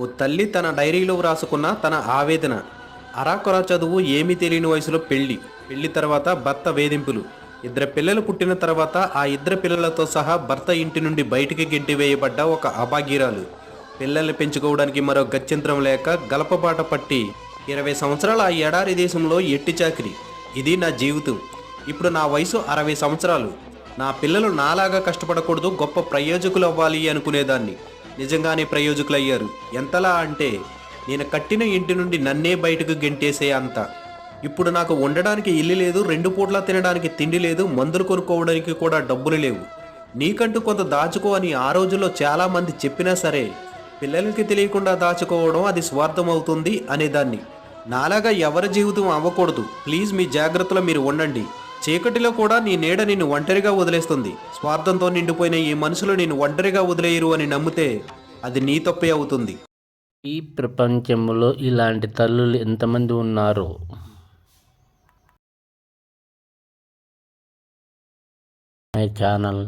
ఓ తల్లి తన డైరీలో వ్రాసుకున్న తన ఆవేదన. అరాకొరా చదువు ఏమీ తెలియని వయసులో పెళ్ళి. పెళ్ళి తర్వాత భర్త వేధింపులు. ఇద్దరు పిల్లలు పుట్టిన తర్వాత ఆ ఇద్దరు పిల్లలతో సహా భర్త ఇంటి నుండి బయటికి గెంటి వేయబడ్డ ఒక అభాగీరాలు. పిల్లల్ని పెంచుకోవడానికి మరో గత్యంతరం లేక గలపబాట పట్టి ఇరవై సంవత్సరాల ఆ ఎడారి దేశంలో ఎట్టి చాకరి. ఇది నా జీవితం. ఇప్పుడు నా వయసు అరవై సంవత్సరాలు. నా పిల్లలు నాలాగా కష్టపడకూడదు గొప్ప ప్రయోజకులు అవ్వాలి అనుకునేదాన్ని. నిజంగానే ప్రయోజకులయ్యారు. ఎంతలా అంటే నేను కట్టిన ఇంటి నుండి నన్నే బయటకు గెంటేసే అంత. ఇప్పుడు నాకు ఉండడానికి ఇల్లు లేదు రెండు పూట్ల తినడానికి తిండి లేదు మందులు కొనుక్కోవడానికి కూడా డబ్బులు లేవు. నీకంటూ కొంత దాచుకో అని ఆ రోజుల్లో చాలామంది చెప్పినా సరే పిల్లలకి తెలియకుండా దాచుకోవడం అది స్వార్థం అవుతుంది అనేదాన్ని. నాలాగా ఎవరి జీవితం అవ్వకూడదు. ప్లీజ్ మీ జాగ్రత్తలో మీరు ఉండండి. చీకటిలో కూడా నీ నీడ నిన్ను ఒంటరిగా వదిలేస్తుంది. స్వార్థంతో నిండిపోయిన ఈ మనుషులు నిన్ను ఒంటరిగా వదిలేయరు అని నమ్మితే అది నీ తప్పే అవుతుంది. ఈ ప్రపంచంలో ఇలాంటి తల్లులు ఎంతమంది ఉన్నారు? My channel